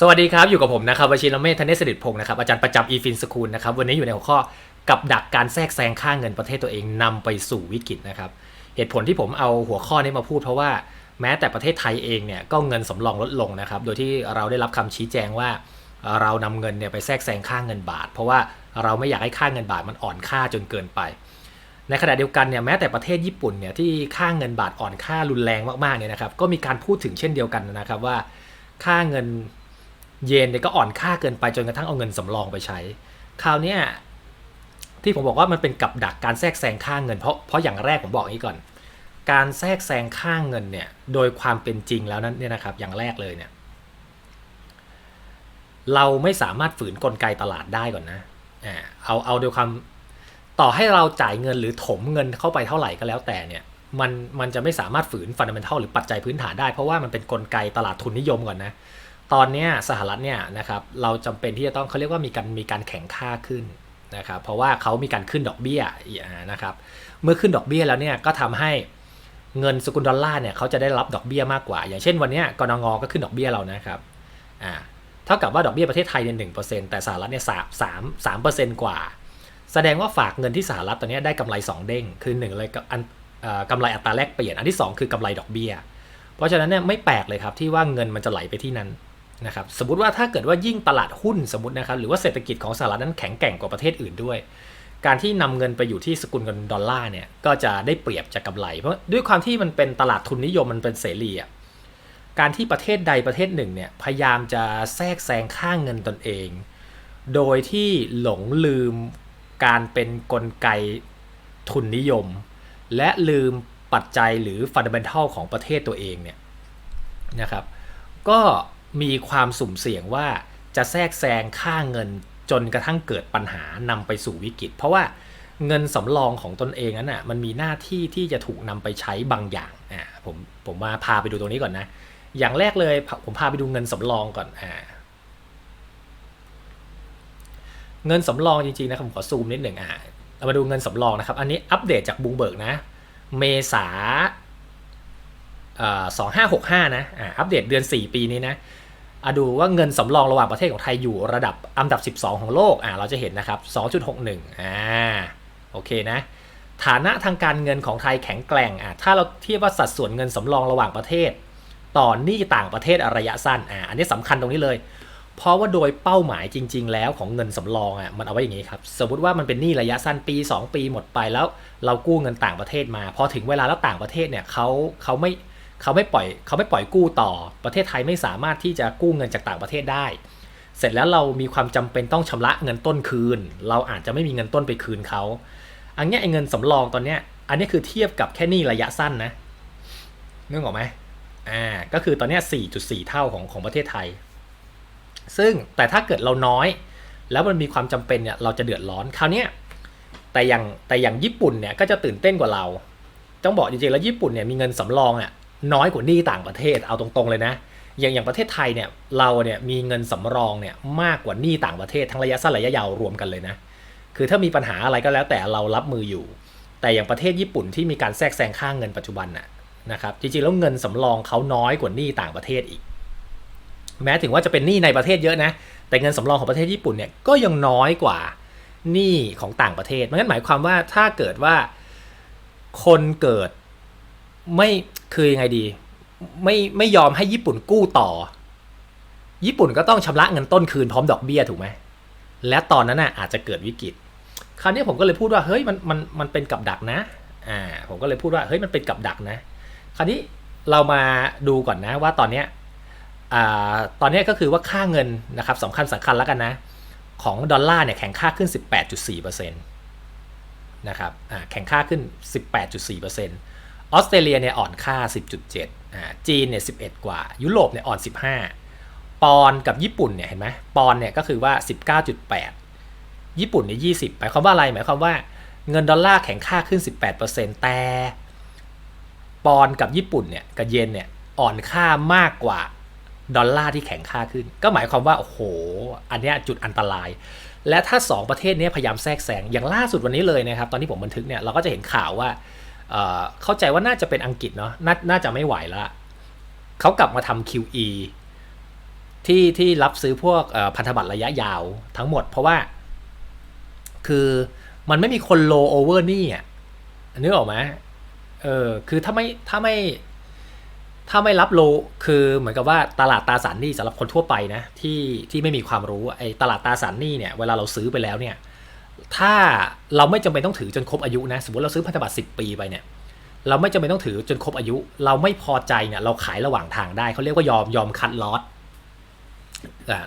สวัสดีครับ อยู่กับผมนะครับวชิรเมธเนศสิริพงศ์นะครับอาจารย์ประจำอีฟินสคูลนะครับวันนี้อยู่ในหัวข้อกับดักการแทรกแซงค่าเงินประเทศตัวเองนำไปสู่วิกฤตนะครับเหตุผลที่ผมเอาหัวข้อนี้มาพูดเพราะว่าแม้แต่ประเทศไทยเองเนี่ยก็เงินสำรองลดลงนะครับโดยที่เราได้รับคำชี้แจงว่า เรานำเงินเนี่ยไปแทรกแซงค่าเงินบาท เพราะว่าเราไม่อยากให้ค่าเงินบาทมันอ่อนค่าจนเกินไป ในขณะเดียวกันเนี่ยแม้แต่ประเทศญี่ปุ่นเนี่ยที่ค่าเงินบาทอ่อนค่ารุนแรงมากๆเนี่ยนะครับก็มีการพูดถึงเช่นเดียวกันนะครับว่าค่าเงิน เยนเนี่ยก็อ่อนค่าเกินไปจนกระทั่งเอาเงินสำรองไปใช้ คราวนี้ที่ผมบอกว่ามันเป็นกับดักการแทรกแซงค่าเงินเพราะเพราะอย่างแรกผมบอกอย่างนี้ก่อน การแทรกแซงค่าเงินเนี่ยโดยความเป็นจริงแล้วนั้นเนี่ยนะครับอย่างแรกเลยเนี่ยเราไม่สามารถฝืนกลไกตลาดได้ก่อนนะเอาเอาโดยความต่อให้เราจ่ายเงินหรือถมเงินเข้าไปเท่าไหร่ก็แล้วแต่เนี่ยมันมันจะไม่สามารถฝืนฟันเดเมนทัลหรือปัจจัยพื้นฐานได้เพราะว่ามันเป็นกลไกตลาดทุนนิยมก่อนนะ ตอนนี้สหรัฐเนี่ยนะครับเราจำเป็นที่จะต้องเขาเรียกว่ามีการมีการแข่งค่าขึ้นนะครับเพราะว่าเขามีการขึ้นดอกเบี้ยนะครับเมื่อขึ้นดอกเบี้ยแล้วเนี่ยก็ทำให้เงินสกุลดอลลาร์เนี่ยเขาจะได้รับดอกเบี้ยมากกว่า อย่างเช่นวันนี้กรงงก็ขึ้นดอกเบี้ยเรานะครับอ่าเท่ากับว่าดอกเบี้ยประเทศไทยเนี่ยหนึ่งเปอร์เซ็นต์แต่สหรัฐเนี่ยสามสามสามเปอร์เซ็นต์กว่า แสดงว่าฝากเงินที่สหรัฐตอนนี้ได้กำไร 2 เด้งคือ1เลยอันกำไรอัตราแลกเปลี่ยนอันที่ 2 คือกำไรดอกเบี้ย เพราะฉะนั้นเนี่ยไม่แปลกเลยครับที่ว่าเงินมันจะไหลไปที่นั้น นะครับสมมติว่าถ้าเกิดว่ายิ่งตลาดหุ้นสมมตินะครับหรือว่าเศรษฐกิจของสหรัฐนั้นแข็งแกร่งกว่าประเทศอื่นด้วย การที่นำเงินไปอยู่ที่สกุลเงินดอลลาร์เนี่ยก็จะได้เปรียบจากกาไร เพราะด้วยความที่มันเป็นตลาดทุนนิยมมันเป็นเสรีอะการที่ประเทศใดประเทศหนึ่งเนี่ยพยายามจะแทรกแซงค่างเงินตนเอง โดยที่หลงลืมการเป็นนกลไกทุนนิยม และลืมปัจจัยหรือฟันเดเมนทัลของประเทศตัวเองเนี่ยนะครับก็ มีความสุ่มเสี่ยงว่าจะแทรกแซงค่าเงินจนกระทั่งเกิดปัญหานำไปสู่วิกฤต เพราะว่าเงินสำรองของตนเองนั้นน่ะมันมีหน้าที่ที่จะถูกนำไปใช้บางอย่างอ่าผมผมมาพาไปดูตรงนี้ก่อนนะ อย่างแรกเลยผมพาไปดูเงินสำรองก่อนอ่าเงินสำรองจริงๆนะครับผมขอซูมนิดหนึ่งอ่าเรามาดูเงินสำรองนะครับ อันนี้อัปเดตจากบูมเบิร์กนะ เมษาสองห้าหกห้านะอ่าอัปเดตเดือน 4 ปีนี้นะ ดูว่าเงินสำรองระหว่างประเทศของไทยอยู่ระดับอันดับ 12 ของโลกอ่าเราจะเห็นนะครับ 2.61อ่าโอเคนะฐานะทางการเงินของไทยแข็งแกร่งอ่าถ้าเราเทียบว่าสัดส่วนเงินสำรองระหว่างประเทศ ต่อหนี้ต่างประเทศระยะสั้นอ่าอันนี้สำคัญตรงนี้เลย เพราะว่าโดยเป้าหมายจริง ๆ แล้วของเงินสำรองอะมันเอาไว้อย่างนี้ครับ สมมติว่ามันเป็นหนี้ระยะสั้นปี 2 ปีหมดไปแล้ว เรากู้เงินต่างประเทศมาพอถึงเวลาแล้วต่างประเทศเนี่ยเขาเขาไม่ เขาไม่ปล่อยเขาไม่ปล่อยกู้ต่อประเทศไทยไม่สามารถที่จะกู้เงินจากต่างประเทศได้ เสร็จแล้วเรามีความจำเป็นต้องชำระเงินต้นคืน เราอาจจะไม่มีเงินต้นไปคืนเขาอันนี้ไอ้เงินสำรองตอนเนี้ยอันนี้คือเทียบกับแค่นี้ระยะสั้นนะนึกออกไหมอ่าก็คือตอนนี้4.4 เท่าของของประเทศไทย ซึ่งแต่ถ้าเกิดเราน้อย แล้วมันมีความจำเป็นเนี่ยเราจะเดือดร้อนคราวนี้แต่อย่างแต่อย่างญี่ปุ่นเนี่ยก็จะตื่นเต้นกว่าเรา ต้องบอกจริงๆแล้วญี่ปุ่นเนี่ยมีเงินสำรองอะ น้อยกว่าหนี้ต่างประเทศเอาตรงๆเลยนะอย่างอย่างประเทศไทยเนี่ยเราเนี่ยมีเงินสำรองเนี่ยมากกว่าหนี้ต่างประเทศทั้งระยะสั้นระยะยาวรวมกันเลยนะคือถ้ามีปัญหาอะไรก็แล้วแต่เรารับมืออยู่ แต่อย่างประเทศญี่ปุ่นที่มีการแทรกแซงค่างเงินปัจจุบันน่ะนะครับจริงๆแล้วเงินสำรองเขาน้อยกว่าหนี้ต่างประเทศอีก แม้ถึงว่าจะเป็นหนี้ในประเทศเยอะนะแต่เงินสำรองของประเทศญี่ปุ่นเนี่ยก็ยังน้อยกว่าหนี้ของต่างประเทศมันก็หมายความว่าถ้าเกิดว่าคนเกิด ไม่คือยังไงดี ไม่ไม่ยอมให้ญี่ปุ่นกู้ต่อ ญี่ปุ่นก็ต้องชำระเงินต้นคืนพร้อมดอกเบี้ยถูกไหมและตอนนั้นน่ะอาจจะเกิดวิกฤต คราวนี้ผมก็เลยพูดว่าเฮ้ยมันมันมันเป็นกับดักนะอ่าผมก็เลยพูดว่าเฮ้ยมันเป็นกับดักนะ คราวนี้เรามาดูก่อนนะว่าตอนเนี้ยอ่าตอนนี้ก็คือว่าค่าเงินนะครับสำคัญสำคัญแล้วกันนะ ของดอลลาร์เนี่ยแข่งค่าขึ้น 18.4%นะครับอ่าแข่งค่าขึ้น 18.4% ออสเตรเลียเนี่ยอ่อนค่า 10.7อ่าจีนเนี่ย11 กว่า ยุโรปเนี่ยอ่อน 15 ปอนกับญี่ปุ่นเนี่ยเห็นไหมปอนเนี่ยก็คือว่า 19.8 ญี่ปุ่นเนี่ย20 หมายความว่าอะไร หมายความว่าเงินดอลลาร์แข็งค่าขึ้น 18%แต่ ปอนกับญี่ปุ่นเนี่ยกับเยนเนี่ยอ่อนค่ามากกว่าดอลลาร์ที่แข็งค่าขึ้น ก็หมายความว่า โอ้โห อันเนี้ยจุดอันตราย และถ้า 2 ประเทศนี้พยายามแทรกแซงอย่างล่าสุดวันนี้เลยนะครับ ตอนที่ผมบันทึกเนี่ยเราก็จะเห็นข่าวว่า เข้าใจว่าน่าจะเป็นอังกฤษเนาะนน่าจะไม่ไหวแล้วเขากลับมาทำ QE ที่ที่รับซื้อพวกพันธบัตรระยะยาวทั้งหมด เพราะว่า คือมันไม่มีคนโลโอเวอร์นี่อะนึกออกไหมเออคือถ้าไม่ถ้าไม่ถ้าไม่รับโลคือเหมือนกับว่าตลาดตราสารหนี้สำหรับคนทั่วไปนะที่ที่ไม่มีความรู้ไอ้ตลาดตราสารหนี้เนี่ยเวลาเราซื้อไปแล้วเนี่ย ถ้าเราไม่จำเป็นต้องถือจนครบอายุนะ สมมติเราซื้อพันธบัตร10 ปีไปเนี่ย เราไม่จำเป็นต้องถือจนครบอายุ เราไม่พอใจเนี่ยเราขายระหว่างทางได้เขาเรียกว่ายอมยอมคัดลอต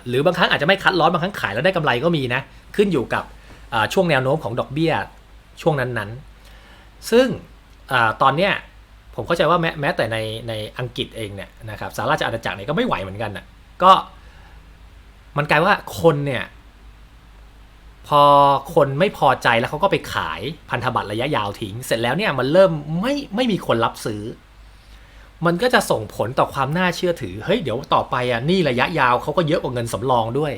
หรือบางครั้งอาจจะไม่คัดลอตบางครั้งขายแล้วได้กำไรก็มีนะ ขึ้นอยู่กับช่วงแนวโน้มของดอกเบี้ยช่วงนั้นๆ ซึ่งอตอนเนี้ยผมเข้าใจว่าแม้แม้แต่ในในอังกฤษเองเนี่ยนะครับสหราชอาณาจักรเนี่ยก็ไม่ไหวเหมือนกันอะก็มันกลายว่าคนเนี่ย พอคนไม่พอใจแล้วเขาก็ไปขายพันธบัตรระยะยาวทิ้ง เสร็จแล้วเนี่ยมันเริ่มไม่ไม่มีคนรับซื้อ มันก็จะส่งผลต่อความน่าเชื่อถือ เฮ้ยเดี๋ยวต่อไปอะหนี่ระยะยาวเขาก็เยอะกว่าเงินสำรองด้วย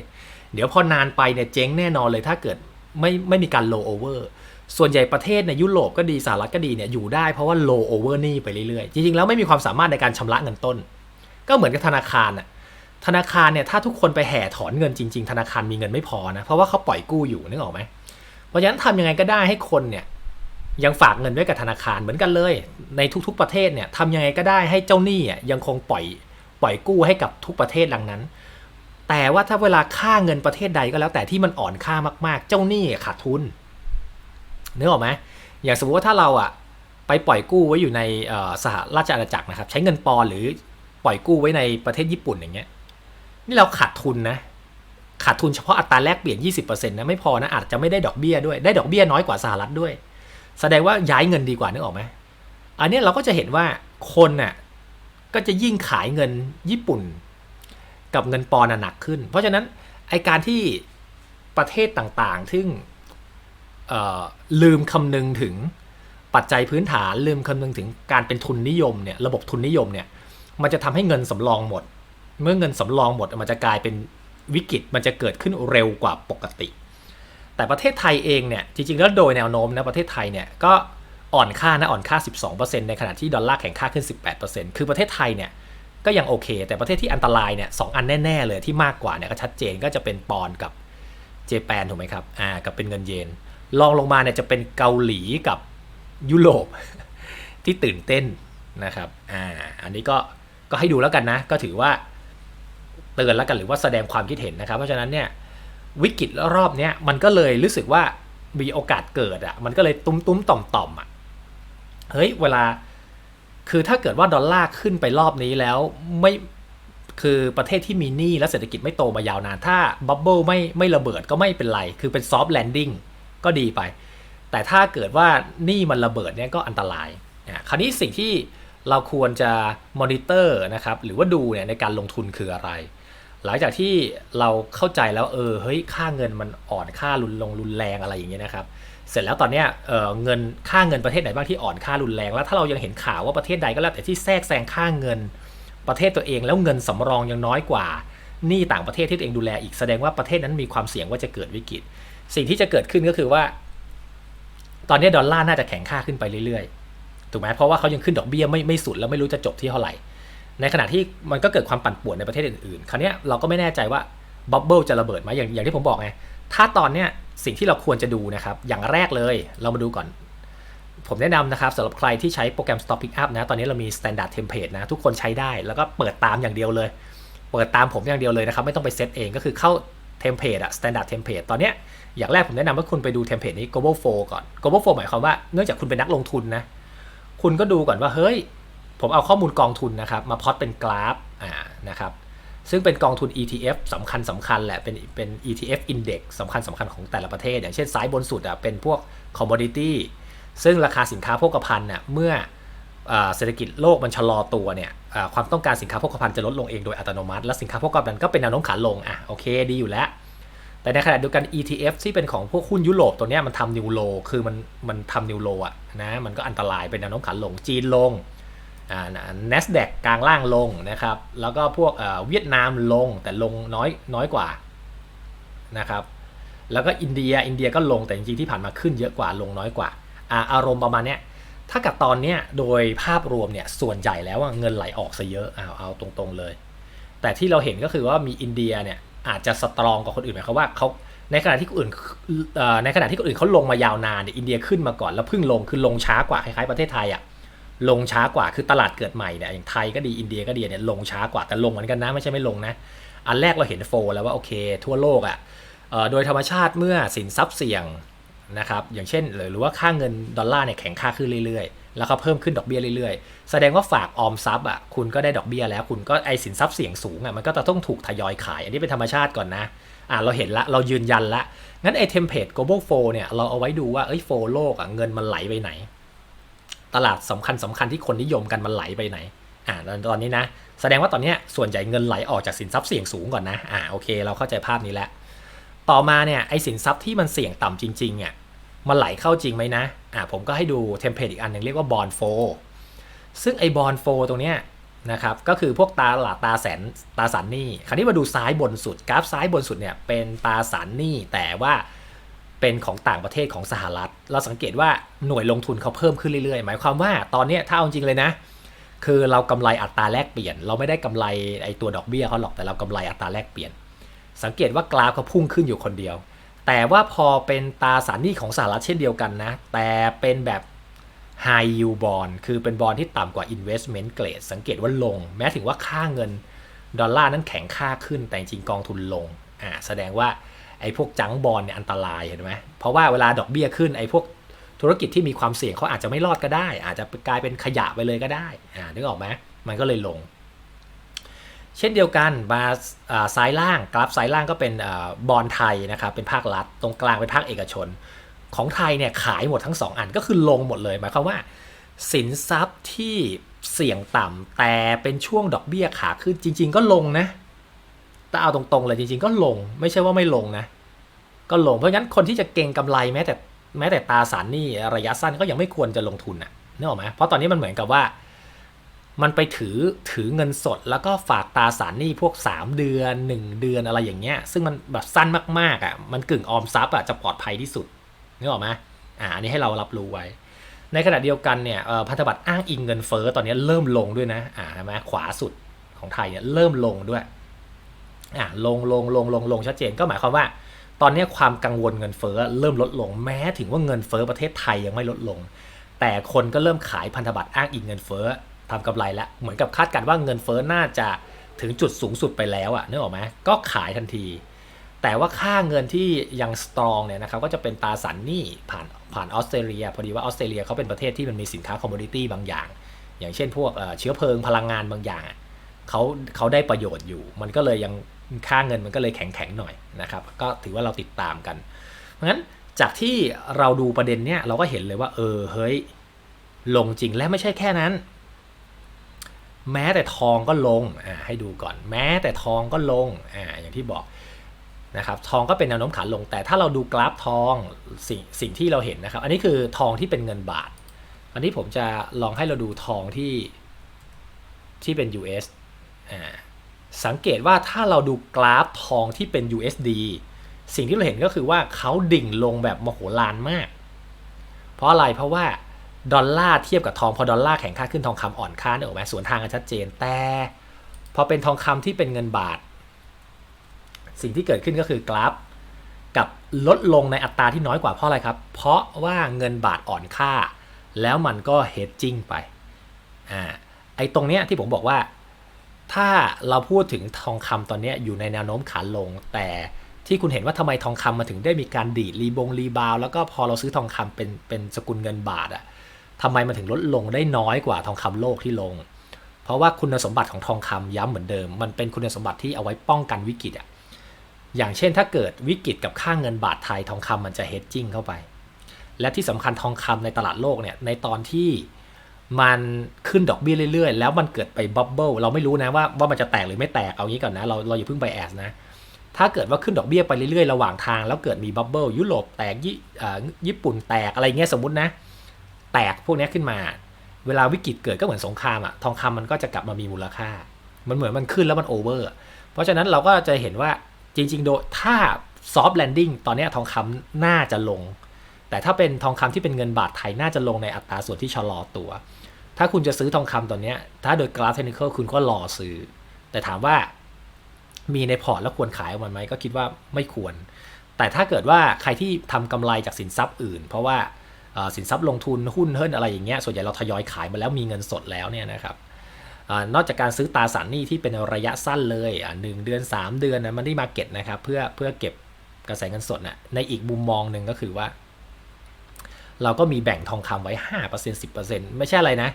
เดี๋ยวพอนานไปเนี่ยเจ๊งแน่นอนเลยถ้าเกิดไม่ไม่มีการ low over ส่วนใหญ่ประเทศในยุโรปก็ดีสหรัฐก็ดีเนี่ยอยู่ได้เพราะว่า low over หนี่ไปเรื่อยๆ จริงๆ แล้วไม่มีความสามารถในการชำระเงินต้น ก็เหมือนกับธนาคารอะ ธนาคารเนี่ยถ้าทุกคนไปแห่ถอนเงินจริง ๆ ธนาคารมีเงินไม่พอนะ เพราะว่าเขาปล่อยกู้อยู่นึกออกไหมเพราะฉะนั้นทำยังไงก็ได้ให้คนเนี่ยยังฝากเงินไว้กับธนาคารเหมือนกันเลย ในทุกๆประเทศเนี่ยทำยังไงก็ได้ให้เจ้าหนี้อะยังคงปล่อยปล่อยกู้ให้กับทุกประเทศดังนั้น แต่ว่าถ้าเวลาค่าเงินประเทศใดก็แล้วแต่ที่มันอ่อนค่ามากๆ เจ้าหนี้ขาดทุนนึกออกไหมอย่างสมมติว่าถ้าเราอะไปปล่อยกู้ไว้อยู่ในสหราชอาณาจักรนะครับ ใช้เงินปอนหรือปล่อยกู้ไว้ในประเทศญี่ปุ่นอย่างเงี้ย นี่เราขาดทุนนะ ขาดทุนเฉพาะอัตราแลกเปลี่ยน 20%นะไม่พอนะอาจจะไม่ได้ดอกเบี้ยด้วย ได้ดอกเบี้ยน้อยกว่าสหรัฐด้วย แสดงว่าย้ายเงินดีกว่านึกออกไหมอันนี้เราก็จะเห็นว่าคนน่ะก็จะยิ่งขายเงินญี่ปุ่น กับเงินปอนด์หนักขึ้น เพราะฉะนั้นไอการที่ประเทศต่างๆ ซึ่งลืมคำนึงถึงปัจจัยพื้นฐานลืมคำนึงถึงการเป็นทุนนิยมเนี่ยระบบทุนนิยมเนี่ยมันจะทำให้เงินสำรองหมด เมื่อเงินสำรองหมดมันจะกลายเป็นวิกฤตมันจะเกิดขึ้นเร็วกว่าปกติ แต่ประเทศไทยเองเนี่ยจริงๆแล้วโดยแนวโน้มนะประเทศไทยเนี่ยก็อ่อนค่านะอ่อนค่า 12%ในขณะที่ดอลลาร์แข็งค่าขึ้น 18%คือประเทศไทยเนี่ยก็ยังโอเค แต่ประเทศที่อันตรายเนี่ยสองอันแน่ ๆ เลยที่มากกว่าเนี่ยก็ชัดเจนก็จะเป็นปอนกับเจแปนถูกไหมครับอ่ากับเป็นเงินเยนลองลงมาเนี่ยจะเป็นเกาหลีกับยุโรปที่ตื่นเต้นนะครับอ่าอันนี้ก็ก็ให้ดูแล้วกันนะ ก็ถือว่า เตือนแล้วกันหรือว่าแสดงความคิดเห็นนะครับ เพราะฉะนั้นเนี่ยวิกฤตรอบเนี้ยมันก็เลยรู้สึกว่ามีโอกาสเกิดอะมันก็เลยตุ้มตุ้มต่อมต่อมอะเฮ้ยเวลาคือถ้าเกิดว่าดอลลาร์ขึ้นไปรอบนี้แล้วไม่คือประเทศที่มีหนี้และเศรษฐกิจไม่โตมายาวนาน ถ้าบับเบิลไม่ไม่ระเบิดก็ไม่เป็นไร คือเป็นซอฟต์แลนดิ้งก็ดีไป แต่ถ้าเกิดว่าหนี้มันระเบิดเนี่ยก็อันตรายอะคราวนี้สิ่งที่เราควรจะมอนิเตอร์นะครับหรือว่าดูเนี่ยในการลงทุนคืออะไร หลังจากที่เราเข้าใจแล้วเออเฮ้ยค่าเงินมันอ่อนค่ารุนลงรุนแรงอะไรอย่างเงี้ยนะครับเสร็จแล้วตอนเนี้ยเเงินค่าเงินประเทศไหนบ้างที่อ่อนค่ารุนแรง แล้วถ้าเรายังเห็นข่าวว่าประเทศใดก็แล้วแต่ที่แทรกแซงค่าเงินประเทศตัวเองแล้วเงินสำรองยังน้อยกว่าหนี้ต่างประเทศที่ตัวเองดูแลอีกแสดงว่าประเทศนั้นมีความเสี่ยงว่าจะเกิดวิกฤต สิ่งที่จะเกิดขึ้นก็คือว่า ตอนนี้ดอลลาร์น่าจะแข็งค่าขึ้นไปเรื่อยๆถูกไหมเพราะว่าเขายังขึ้นดอกเบี้ยไม่ไม่สุดแล้วไม่รู้จะจบที่เท่าไหร่ ในขณะที่มันก็เกิดความปั่นป่วนในประเทศอื่นๆ คราวนี้เราก็ไม่แน่ใจว่าบับเบิลจะระเบิดไหมอย่างอย่างที่ผมบอกไง ถ้าตอนเนี้ยสิ่งที่เราควรจะดูนะครับ อย่างแรกเลยเรามาดูก่อน ผมแนะนำนะครับสำหรับใครที่ใช้โปรแกรม Stop Pickup นะ ตอนนี้เรามี Standard Template นะ ทุกคนใช้ได้ แล้วก็เปิดตามอย่างเดียวเลย เปิดตามผมอย่างเดียวเลยนะครับ ไม่ต้องไปเซตเอง ก็คือเข้า Template อะ Standard Template ตอนเนี้ยอย่างแรกผมแนะนำว่าคุณไปดูเทมเพลตนี้ global flow ก่อน global flow หมายความว่าเนื่องจากคุณเป็นนักลงทุนนะ คุณก็ดูก่อนว่าเฮ้ย ผมเอาข้อมูลกองทุนนะครับมาพอตเป็นกราฟอ่านะครับซึ่งเป็นกองทุน ETF สำคัญสำคัญแหละ เป็นเป็น ETF index สำคัญสำคัญของแต่ละประเทศ อย่างเช่นซ้ายบนสุดอะเป็นพวก commodity ซึ่งราคาสินค้าโภคภัณฑ์น่ะเมื่อเศรษฐกิจโลกมันชะลอตัวเนี่ยความต้องการสินค้าโภคภัณฑ์จะลดลงเองโดยอัตโนมัติ และสินค้าโภคภัณฑ์ก็เป็นแนวโน้มขาลงอะโอเคดีอยู่แล้ว แต่ในขณะเดียวกัน ETF ที่เป็นของพวกหุ้นยุโรปตัวเนี้ยมันทำนิวโลคือมันมันทำนิวโลอะนะมันก็อันตรายเป็นแนวโน้มขาลงจีนลง NASDAQ กลางล่างลงนะครับ แล้วก็พวกเวียดนามลงแต่ลงน้อยน้อยกว่านะครับแล้วก็อินเดียอินเดียก็ลงแต่จริงๆที่ผ่านมาขึ้นเยอะกว่าลงน้อยกว่าอาอารมณ์ประมาณเนี้ยถ้ากับตอนเนี้ยโดยภาพรวมเนี่ยส่วนใหญ่แล้วเงินไหลออกซะเยอะเอาเอาตรงๆเลย แต่ที่เราเห็นก็คือว่ามีอินเดียเนี่ยอาจจะสตรองกว่าคนอื่นหมายความว่าเขาในขณะที่คนอื่นในขณะที่คนอื่นเขาลงมายาวนานเนี่ยอินเดียขึ้นมาก่อนแล้วเพิ่งลงคือลงช้ากว่าคล้ายๆประเทศไทยอะ ลงช้ากว่าคือตลาดเกิดใหม่เนี่ยอย่างไทยก็ดีอินเดียก็ดีเนี่ยลงช้ากว่าแต่ลงเหมือนกันนะไม่ใช่ไม่ลงนะ อันแรกเราเห็นโฟแล้วว่าโอเค ทั่วโลกอะเอ่อโดยธรรมชาติเมื่อสินทรัพย์เสี่ยงนะครับอย่างเช่น หรือว่าค่าเงินดอลลาร์เนี่ยแข็งค่าขึ้นเรื่อยๆ แล้วก็เพิ่มขึ้นดอกเบี้ยเรื่อยๆ แสดงว่าฝากออมทรัพย์อะคุณก็ได้ดอกเบี้ยแล้วคุณก็ไอสินทรัพย์เสี่ยงสูงอะมันก็จะต้องถูกทยอยขาย อันนี้เป็นธรรมชาติก่อนนะอ่าเราเห็นละเรายืนยันละงั้นไอเทมเพลต global flow เนี่ยเราเอาไว้ดูว่าเอ้ยโฟโลกอะเงินมันไหลไปไหน ตลาดสำคัญสำคัญที่คนนิยมกันมันไหลไปไหนอ่าตอนนี้นะ แสดงว่าตอนนี้ส่วนใหญ่เงินไหลออกจากสินทรัพย์เสี่ยงสูงก่อนนะอ่าโอเค เราเข้าใจภาพนี้แล้วต่อมาเนี่ยไอสินทรัพย์ที่มันเสี่ยงต่ำจริงๆเนี่ยมันไหลเข้าจริงไหมนะอ่าผมก็ให้ดูเทมเพลตอีกอันหนึ่งเรียกว่าบอลโฟซึ่งไอบอลโฟตรงเนี้ยนะครับก็คือพวกตาหลาตาแสนตาสารหนี้คราวนี้มาดูซ้ายบนสุดกราฟซ้ายบนสุดเนี่ยเป็นตาสารหนี้แต่ว่า เป็นของต่างประเทศของสหรัฐ เราสังเกตว่าหน่วยลงทุนเขาเพิ่มขึ้นเรื่อยๆ หมายความว่าตอนนี้ถ้าเอาจริงเลยนะ คือเรากำไรอัตราแลกเปลี่ยน เราไม่ได้กำไรไอตัวดอกเบี้ยเขาหรอกแต่เรากำไรอัตราแลกเปลี่ยน สังเกตว่ากราฟเขาพุ่งขึ้นอยู่คนเดียว แต่ว่าพอเป็นตราสารหนี้ของสหรัฐเช่นเดียวกันนะ แต่เป็นแบบ high yield bond คือเป็นบอลที่ต่ำกว่า investment grade สังเกตว่าลง แม้ถึงว่าค่าเงินดอลลาร์นั้นแข็งค่าขึ้นแต่จริงกองทุนลงอ่าแสดงว่า ไอ้พวกจังบอลเนี่ยอันตรายเห็นไหมเพราะว่าเวลาดอกเบี้ยขึ้นไอ้พวกธุรกิจที่มีความเสี่ยงเขาอาจจะไม่รอดก็ได้ อาจจะกลายเป็นขยะไปเลยก็ได้อ่านึกออกไหมมันก็เลยลง เช่นเดียวกันมาอ่าซ้ายล่างกราฟซ้ายล่างก็เป็นอบอลไทยนะครับเป็นภาครัฐ ตรงกลางเป็นภาคเอกชน ของไทยเนี่ยขายหมดทั้ง 2 อันก็คือลงหมดเลยหมายความว่า สินทรัพย์ที่เสี่ยงต่ำแต่เป็นช่วงดอกเบี้ยขาขึ้นจริง ๆ ก็ลงนะ แต่เอาตรงๆเลยจริงๆ ก็ลงไม่ใช่ว่าไม่ลงนะ ก็ลงเพราะงั้นคนที่จะเก่งกำไรแม้แต่แม้แต่ตาสารนี้ระยะสั้นก็ยังไม่ควรจะลงทุนนะนึกออกไหมเพราะตอนนี้มันเหมือนกับว่า มันไปถือถือเงินสด แล้วก็ฝากตาสารนี้พวก 3 เดือน 1 เดือนอะไรอย่างเงี้ย ซึ่งมันแบบสั้นมากๆอะมันกึ่งออมทรัพย์อะจะปลอดภัยที่สุดนึกออกไหมอ่าอันนี้ให้เรารับรู้ไว้ ในขณะเดียวกันเนี่ยพันธบัตรอ้างอิงเงินเฟ้อตอนนี้เริ่มลงด้วยนะอ่าใช่ไหมขวาสุดของไทยเนี่ยเริ่มลงด้วย อ่าลงลงลงลงลงชัดเจนก็หมายความว่า ตอนนี้ความกังวลเงินเฟ้อเริ่มลดลงแม้ถึงว่าเงินเฟ้อประเทศไทยยังไม่ลดลง แต่คนก็เริ่มขายพันธบัตรอ้างอิงเงินเฟ้อทำกำไรแล้วเหมือนกับคาดการณ์ว่าเงินเฟ้อน่าจะถึงจุดสูงสุดไปแล้วอะนึกออกไหมก็ขายทันที แต่ว่าค่าเงินที่ยังสตรองเนี่ยนะครับก็จะเป็นตราสารหนี้ผ่านผ่านออสเตรเลีย พอดีว่าออสเตรเลียเขาเป็นประเทศที่มันมีสินค้าคอมมูนิตี้บางอย่าง อย่างเช่นพวกเชื้อเพลิงพลังงานบางอย่างเขาเขาได้ประโยชน์อยู่ มันก็เลยยัง ค่าเงินมันก็เลยแข็งแข็งๆหน่อยนะครับก็ถือว่าเราติดตามกัน เพราะฉะนั้นจากที่เราดูประเด็นเนี้ยเราก็เห็นเลยว่าเออเฮ้ยลงจริงและไม่ใช่แค่นั้น แม้แต่ทองก็ลงอ่าให้ดูก่อน แม้แต่ทองก็ลงอ่าอย่างที่บอกนะครับทองก็เป็นแนวโน้มขาลงแต่ถ้าเราดูกราฟทองสิ่งสิ่งที่เราเห็นนะครับ อันนี้คือทองที่เป็นเงินบาท อันนี้ผมจะลองให้เราดูทองที่ที่เป็น US อ่า สังเกตว่าถ้าเราดูกราฟทองที่เป็น USD สิ่งที่เราเห็นก็คือว่าเขาดิ่งลงแบบมโหฬารมาก เพราะอะไรเพราะว่าดอลลาร์เทียบกับทองพอดอลลาร์แข็งค่าขึ้นทองคำอ่อนค่าเนี่ยหรอกไหมสวนทางกันชัดเจนแต่ พอเป็นทองคำที่เป็นเงินบาท สิ่งที่เกิดขึ้นก็คือกราฟ กับลดลงในอัตราที่น้อยกว่าเพราะอะไรครับ เพราะว่าเงินบาทอ่อนค่า แล้วมันก็เฮดจิ้งไปอ่าไอ้ตรงเนี้ยที่ผมบอกว่า ถ้าเราพูดถึงทองคำตอนนี้อยู่ในแนวโน้มขาลง แต่ที่คุณเห็นว่าทำไมทองคำมาถึงได้มีการดีดรีบงรีบาว แล้วก็พอเราซื้อทองคำเป็นเป็นสกุลเงินบาทอะทำไมมันถึงลดลงได้น้อยกว่าทองคำโลกที่ลง เพราะว่าคุณสมบัติของทองคำย้ำเหมือนเดิม มันเป็นคุณสมบัติที่เอาไว้ป้องกันวิกฤตอะอย่างเช่นถ้าเกิดวิกฤตกับค่าเงินบาทไทยทองคำมันจะเฮดจิ้งเข้าไป และที่สำคัญทองคำในตลาดโลกเนี่ยในตอนที่ มันขึ้นดอกเบี้ยเรื่อยๆ แล้วมันเกิดไปบับเบิลเราไม่รู้นะว่าว่ามันจะแตกหรือไม่แตกเอางี้ก่อนนะ เราเราอย่าเพิ่งไปแอสนะ ถ้าเกิดว่าขึ้นดอกเบี้ยไปเรื่อยๆ ระหว่างทาง แล้วเกิดมีบับเบิลยุโรปแตกญี่ปุ่นแตกอะไรเงี้ยสมมตินะ แตกพวกนี้ขึ้นมา เวลาวิกฤตเกิดก็เหมือนสงครามอะทองคำมันก็จะกลับมามีมูลค่า มันเหมือนมันขึ้นแล้วมันโอเวอร์เพราะฉะนั้นเราก็จะเห็นว่าจริง ๆ โดยถ้าซอฟต์แลนดิ้งตอนนี้ทองคำน่าจะลง แต่ถ้าเป็นทองคำที่เป็นเงินบาทไทยน่าจะลงในอัตราส่วนที่ชะลอตัว ถ้าคุณจะซื้อทองคำตอนนี้ ถ้าโดยกราฟเทคนิคคุณก็รอซื้อ แต่ถามว่ามีในพอร์ตแล้วควรขายมันไหมก็คิดว่าไม่ควร แต่ถ้าเกิดว่าใครที่ทำกำไรจากสินทรัพย์อื่น เพราะว่าสินทรัพย์ลงทุนหุ้นเฮิรนอะไรอย่างเงี้ยส่วนใหญ่เราทยอยขายมาแล้วมีเงินสดแล้วเนี่ยนะครับอนอกจากการซื้อตราสารหนี้ที่เป็นระยะสั้นเลยหนึ่งเดือน 3 เดือนนะมันที่มาเก็ตนะครับเพื่อเพื่อเก็บกระแสเงินสดน่ะในอีกมุมมองหนึ่งก็คือว่า เราก็มีแบ่งทองคำไว้ 5% 10%ไม่ใช่อะไรนะ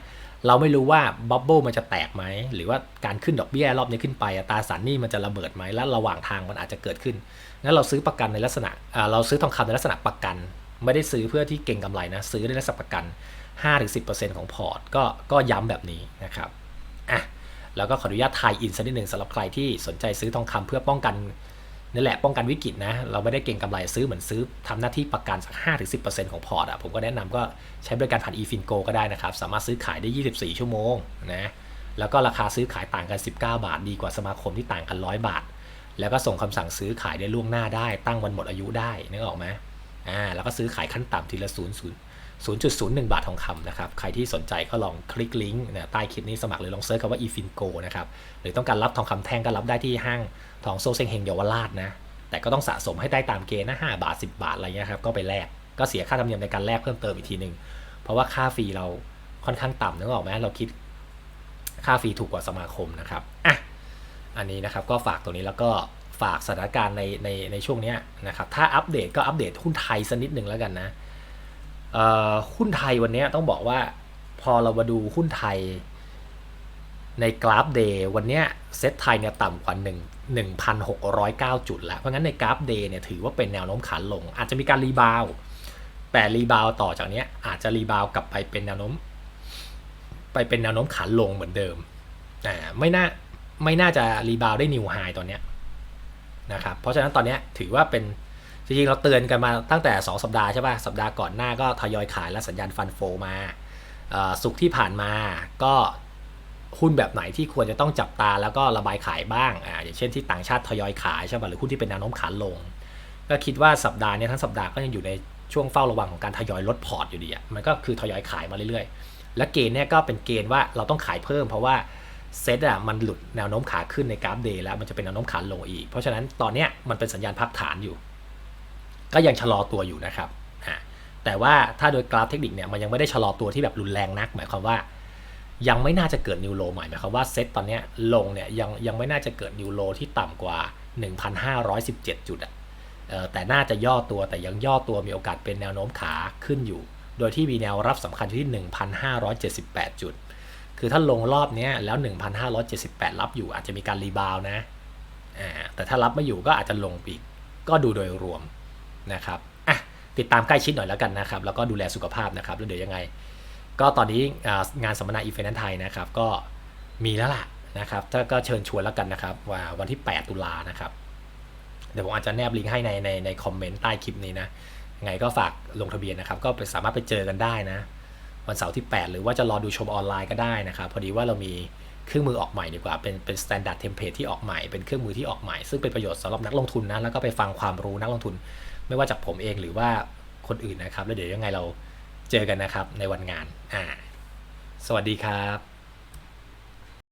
เราไม่รู้ว่าบับเบิลมันจะแตกไหม หรือว่าการขึ้นดอกเบี้ยรอบนี้ขึ้นไปอัตราสารหนี้มันจะระเบิดไหม และระหว่างทางมันอาจจะเกิดขึ้น งั้นเราซื้อประกันในลักษณะเราซื้อทองคำในลักษณะประกัน ไม่ได้ซื้อเพื่อที่เก่งกำไรนะ ซื้อในลักษณะประกัน 5-10%ของพอร์ต ก็ก็ย้ำแบบนี้นะครับ อะ แล้วก็ขออนุญาตทายอินสักนิดหนึ่งสำหรับใครที่สนใจซื้อทองคำเพื่อป้องกัน นี่แหละป้องกันวิกฤตนะ เราไม่ได้เก่งกำไรซื้อเหมือนซื้อทำหน้าที่ประกันสัก 5-10%ของพอร์ตอะผมก็แนะนำก็ใช้บริการผ่าน eFinco ก็ได้นะครับ สามารถซื้อขายได้ 24 ชั่วโมงนะแล้วก็ราคาซื้อขายต่างกัน 19 บาท ดีกว่าสมาคมที่ต่างกัน 100 บาท แล้วก็ส่งคำสั่งซื้อขายได้ล่วงหน้าได้ ตั้งวันหมดอายุได้นึกออกไหมอ่าแล้วก็ซื้อขายขั้นต่ำทีละ0 0 0.01 บาททองคำนะครับ ใครที่สนใจก็ลองคลิกลิงก์นะใต้คลิปนี้สมัครเลยลองเซิร์ชคำว่า eFinco นะครับ หรือต้องการรับทองคำแท่งก็รับได้ที่ห้างทองโซเซงเฮงเยาวราชนะ แต่ก็ต้องสะสมให้ได้ตามเกณฑ์นะ5บาท 10 บาทอะไรเงี้ยครับ ก็ไปแลก ก็เสียค่าธรรมเนียมในการแลกเพิ่มเติมอีกทีหนึ่งเพราะว่าค่าฟรีเราค่อนข้างต่ำนึกออกไหมเราคิดค่าฟรีถูกกว่าสมาคมนะครับ อะ อันนี้นะครับก็ฝากตัวนี้แล้วก็ฝากสถานการณ์ในในในช่วงนี้นะครับ ถ้าอัปเดตก็อัปเดตหุ้นไทยสักนิดหนึ่งแล้วกันนะ หุ้นไทยวันนี้ต้องบอกว่าพอเรามาดูหุ้นไทยในกราฟเดย์วันนี้เซ็ตไทยเนี่ยต่ำกว่า1 1,609 จุดแล้ว เพราะงั้นในกราฟเดย์เนี่ยถือว่าเป็นแนวโน้มขาลง อาจจะมีการรีบาวแต่รีบาวต่อจากนี้อาจจะรีบาวกลับไปเป็นแนวโน้ม ไปเป็นแนวโน้มขาลงเหมือนเดิมอ่าไม่น่าไม่น่าจะรีบาวได้นิวไฮตอนเนี้ยนะครับเพราะฉะนั้นตอนนี้ถือว่าเป็น จริงๆเราเตือนกันมาตั้งแต่ 2 สัปดาห์ใช่ป่ะ สัปดาห์ก่อนหน้าก็ทยอยขายและสัญญาณฟันโฟมาสุกที่ผ่านมาก็หุ้นแบบไหนที่ควรจะต้องจับตาแล้วก็ระบายขายบ้างอ่าอย่างเช่นที่ต่างชาติทยอยขายใช่ป่ะหรือหุ้นที่เป็นแนวโน้มขาลง ก็คิดว่าสัปดาห์นี้ทั้งสัปดาห์ก็ยังอยู่ในช่วงเฝ้าระวังของการทยอยลดพอร์ตอยู่ดีอะมันก็คือทยอยขายมาเรื่อยๆ และเกณฑ์เนี่ยก็เป็นเกณฑ์ว่าเราต้องขายเพิ่มเพราะว่าเซ็ตอะมันหลุดแนวโน้มขาขึ้นในกราฟเดย์แล้วมันจะเป็นแนวโน้มขาลงอีก เพราะฉะนั้นตอนเนี้ยมันเป็นสัญญาณพักฐานอยู่ ก็ยังชะลอตัวอยู่นะครับแต่ว่าถ้าโดยกราฟเทคนิคเนี่ยมันยังไม่ได้ชะลอตัวที่แบบรุนแรงนัก หมายความว่า ยังไม่น่าจะเกิดนิวโลใหม่หมายความว่าเซ็ตตอนนี้ลงเนี่ยยังยังไม่น่าจะเกิดนิวโลที่ต่ำกว่า 1,517 จุดอะเอ่อแต่น่าจะย่อตัวแต่ยังย่อตัวมีโอกาสเป็นแนวโน้มขาขึ้นอยู่ โดยที่มีแนวรับสำคัญอยู่ที่ 1,578 จุด คือถ้าลงรอบนี้แล้ว 1,578 รับอยู่อาจจะมีการรีบาวด์นะแต่ถ้ารับไม่อยู่ก็อาจจะลงอีก ก็ดูโดยรวม นะครับอะติดตามใกล้ชิดหน่อยแล้วกันนะครับ แล้วก็ดูแลสุขภาพนะครับ แล้วเดี๋ยวยังไง ก็ตอนนี้งานสัมมนาอีเฟนไทยนะครับ ก็มีแล้วล่ะนะครับถ้าก็เชิญชวนแล้วกันนะครับ ว่าวันที่ 8 ตุลานะครับ เดี๋ยวผมอาจจะแนบลิงก์ให้ในในในคอมเมนต์ใต้คลิปนี้นะยังไงก็ฝากลงทะเบียนนะครับ ก็ไปสามารถไปเจอกันได้นะ วันเสาร์ที่ 8 หรือว่าจะรอดูชมออนไลน์ก็ได้นะครับ พอดีว่าเรามีเครื่องมือออกใหม่ดีกว่า เป็นเป็น standard template ที่ออกใหม่ เป็นเครื่องมือที่ออกใหม่ ซึ่งเป็นประโยชน์สำหรับนักลงทุนนะ แล้วก็ไปฟังความรู้นักลงทุน ไม่ว่าจากผมเองหรือว่าคนอื่นนะครับ แล้วเดี๋ยวยังไงเราเจอกันนะครับในวันงานอ่าสวัสดีครับ